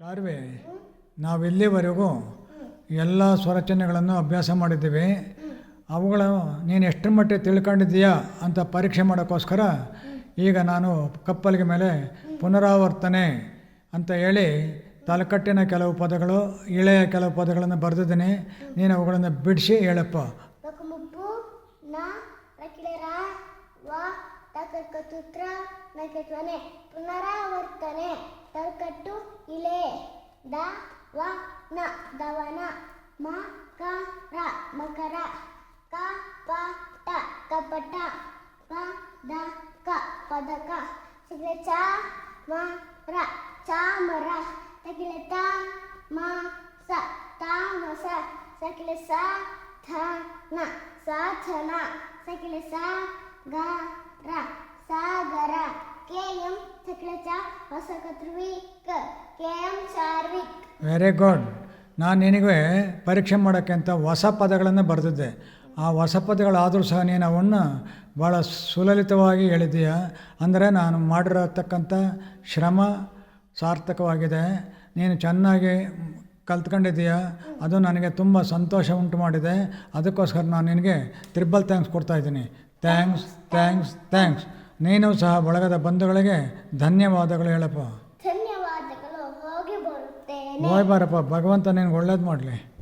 ಚಾರ್ವೆ, ನಾವಿಲ್ಲಿವರೆಗೂ ಎಲ್ಲ ಸ್ವರಚನೆಗಳನ್ನು ಅಭ್ಯಾಸ ಮಾಡಿದ್ದೀವಿ. ಅವುಗಳು ನೀನು ಎಷ್ಟರ ಮಟ್ಟಿಗೆ ತಿಳ್ಕೊಂಡಿದ್ದೀಯಾ ಅಂತ ಪರೀಕ್ಷೆ ಮಾಡೋಕ್ಕೋಸ್ಕರ ಈಗ ನಾನು ಕಪ್ಪಲಿಗೆ ಮೇಲೆ ಪುನರಾವರ್ತನೆ ಅಂತ ಹೇಳಿ ತಲಕಟ್ಟಿನ ಕೆಲವು ಪದಗಳು, ಇಳೆಯ ಕೆಲವು ಪದಗಳನ್ನು ಬರೆದಿದ್ದೀನಿ. ನೀನು ಅವುಗಳನ್ನು ಬಿಡಿಸಿ ಹೇಳಪ್ಪ. ಪುನರಾವರ್ತನೆ, ತಲ್ಕಟ್ಟು ద వ న దవన మ క ర మకర క ప ట కపట క ద క పదక చ మ ర చామర తగిల త మ స తామస సకిల స థ న సాధన సకిల స గ ర సాగర ಕೆ ಎಂ ಸಕಿಲೆ ಚ ಹೊಸಕತ್ರುವಿಕ್ ಕೆ ಎಂ ಚಾರ್ವಿಕ್ ವೆರಿ ಗುಡ್ ನಾನು ನಿನಗೆ ಪರೀಕ್ಷೆ ಮಾಡೋಕ್ಕೆ ಅಂತ ಹೊಸ ಪದಗಳನ್ನು ಬರೆದಿದ್ದೆ. ಆ ಹೊಸ ಪದಗಳಾದರೂ ಸಹ ನೀನು ಅವನ್ನು ಭಾಳ ಸುಲಲಿತವಾಗಿ ಹೇಳಿದೀಯ ಅಂದರೆ ನಾನು ಮಾಡಿರತಕ್ಕಂಥ ಶ್ರಮ ಸಾರ್ಥಕವಾಗಿದೆ. ನೀನು ಚೆನ್ನಾಗಿ ಕಲ್ತ್ಕೊಂಡಿದ್ದೀಯ. ಅದು ನನಗೆ ತುಂಬ ಸಂತೋಷ ಉಂಟು ಮಾಡಿದೆ. ಅದಕ್ಕೋಸ್ಕರ ನಾನು ನಿನಗೆ ತ್ರಿಬಲ್ ಥ್ಯಾಂಕ್ಸ್ ಕೊಡ್ತಾ ಇದ್ದೀನಿ. ಥ್ಯಾಂಕ್ಸ್ ಥ್ಯಾಂಕ್ಸ್ ಥ್ಯಾಂಕ್ಸ್ ನೀನು ಸಹ ಬಳಗದ ಬಂಧುಗಳಿಗೆ ಧನ್ಯವಾದಗಳು ಹೇಳಪ್ಪ. ಧನ್ಯವಾದಗಳು ಹೋಗಿ ಬರುತ್ತೇನೆ. ಹೋಗಿ ಬಾರಪ್ಪ ಭಗವಂತ ನಿನಗೆ ಒಳ್ಳೇದು ಮಾಡಲಿ.